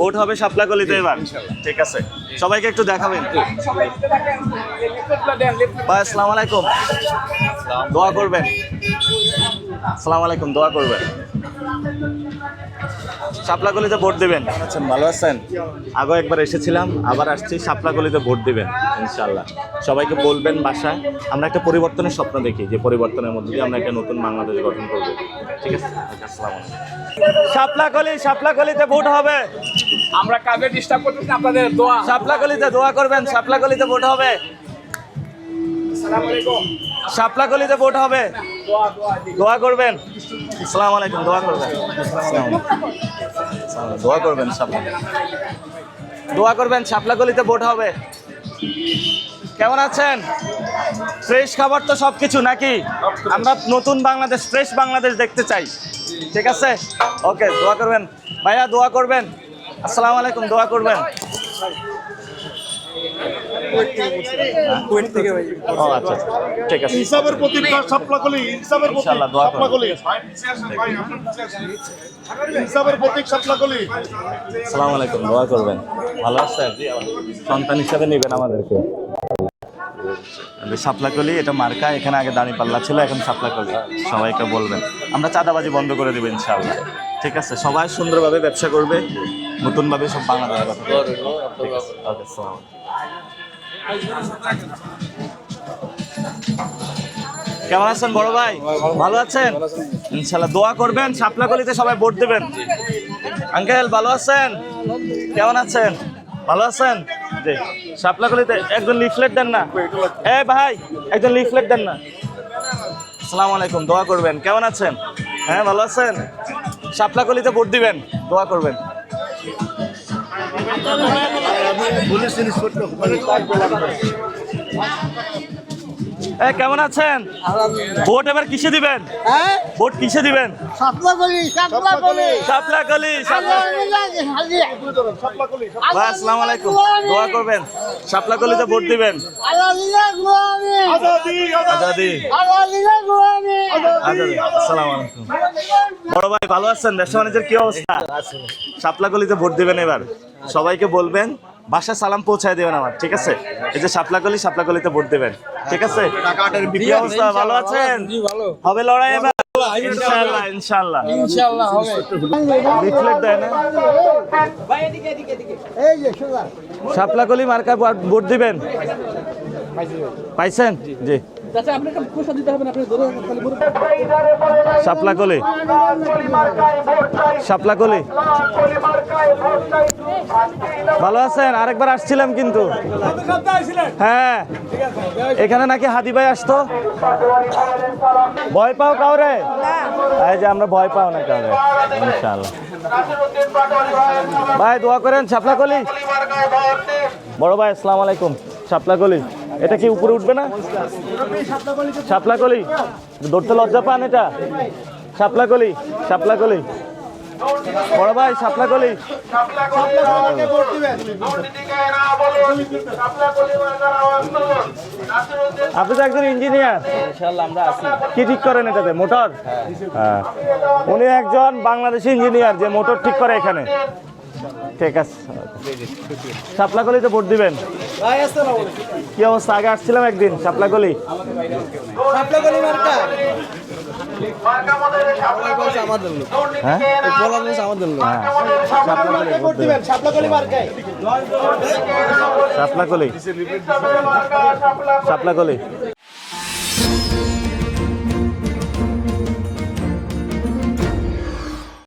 Vote হবে শাপলাকলিতে এবার। ঠিক আছে। সবাইকে একটু দেখাবেন। ভাই আসসালামু আলাইকুম। দোয়া করবেন। আসসালামু আলাইকুম দোয়া করবেন। শাপলাকলিতে ভোট দিবেন। আচ্ছা ভালো আছেন? আগে একবার এসেছিলাম আবার আসছি শাপলাকলিতে ভোট দেবেন ইনশাল্লাহ সবাইকে বলবেন বাসায় আমরা একটা পরিবর্তনের স্বপ্ন দেখি যে পরিবর্তনের মধ্যে দিয়ে আমরা একটা নতুন বাংলাদেশ গঠন করব। ঠিক আছে? আসসালামু আলাইকুম। শাপলাকলিতে ভোট হবে। আমরা কাজে ডিস্টার্ব করতেছি না, আপনাদের দোয়া। শাপলাকলিতে দোয়া করবেন শাপলাকলিতে ভোট হবে। আসসালামু আলাইকুম। শাপলাকলিতে ভোট হবে। দোয়া করবেন? আসসালামু আলাইকুম, দোয়া করবেন। দোয়া করবেন শাপলা। দোয়া করবেন, শাপলাকলিতে ভোট হবে। কেমন আছেন? ফ্রেশ খাবার তো সব কিছু নাকি? আমরা নতুন বাংলাদেশ, ফ্রেশ বাংলাদেশ দেখতে চাই। ঠিক আছে? ওকে, দোয়া করবেন। ভাইয়া, দোয়া করবেন। আসসালামু আলাইকুম, দোয়া করবেন। ও আচ্ছা। ঠিক আছে ইনসাফের প্রতীক সাপলাকলি ইনসাফের প্রতীক ইনশাআল্লাহ, দোয়া করুন। সাপলাকলি ইনসাফের প্রতীক সাপলাকলি আসসালামু আলাইকুম দোয়া করবেন। ভালো আছেন? সন্তান হিসাবে নেবেন আমাদেরকে। সাপলাকলি এটা মার্কা এখানে আগে দাঁড়ি পাল্লা ছিল এখন সাপলাকলি সবাইকে বলবেন। আমরা চাঁদাবাজি বন্ধ করে দেবো ইনশাআল্লাহ। ঠিক আছে? সবাই সুন্দরভাবে ব্যবসা করবে নতুনভাবে সব কথা। কেমন আছেন বড় ভাই? ভালো আছেন? ইনশাল্লাহ দোয়া করবেন সাপলাকলিতে সবাই ভোট দেবেন। আঙ্কেল, ভালো আছেন? কেমন আছেন? ভালো আছেন? জি সাপলাকলিতে একজন লিফলেট দেন না? এ ভাই, একজন লিফলেট দেন না? আসসালামু আলাইকুম, দোয়া করবেন। কেমন আছেন? হ্যাঁ ভালো আছেন? সাপলাকলিতে ভোট দিবেন, দোয়া করবেন। পুলিশ ইন্সপেক্টর কেমন আছেন? ভোট এবার কিসে দিবেন? ভোট কিসে দিবেন? সাপলাকলি সাপলাকলি সাপলাকলি সাপলা সাপলাকলি আলাইকুম। দোয়া করবেন। সাপলাকলিতে ভোট দিবেন। আসসালামু আলাইকুম। বড় ভাই ভালো আছেন? ব্যবসা বাণিজ্যের কি অবস্থা? সাপলাকলিতে ভোট দিবেন এবার। সবাইকে বলবেন বাসায় সালাম পৌঁছায় দেবেন আমার ঠিক আছে? এই যে সাপলাকলি সাপলাকলিতে ভোট দেবেন ঠিক আছে? ভালো আছেন? হবে লড়াই এবার? ইনশাআল্লাহ ইনশাআল্লাহ ইনশাআল্লাহ হবে। লিফলেট দেয় না? সাপলাকলি মার্কা ভোট দিবেন? পাইছেন? জি। ধরে খালি বলুন। সাপলাকলি সাপলাকলি ভালো আছেন? আরেকবার আসছিলাম কিন্তু। হ্যাঁ। এখানে নাকি হাদি ভাই আসতো? ভয় পাও কাউরে? এই যে আমরা ভয় পাও না কাউরে। ভাই, দোয়া করেন সাপলাকলি বড় ভাই, আসসালামু আলাইকুম। সাপলাকলি এটা কি উপরে উঠবে না? সাপলাকলি ধরতে লজ্জা পান এটা? সাপলাকলি সাপলাকলি বড় ভাই সাপলাকলি আপনি তো একজন ইঞ্জিনিয়ার কি ঠিক করেন এটাতে? মোটর? হ্যাঁ। উনি একজন বাংলাদেশি ইঞ্জিনিয়ার যে মোটর ঠিক করে এখানে। ঠিক আছে। সাপলাকলিতে ভোট দিবেন। কি অবস্থা? আগে আসছিলাম একদিন হ্যাঁ? সাপলাকলি ভোট দিবেন সাপলাকলি সাপলাকলি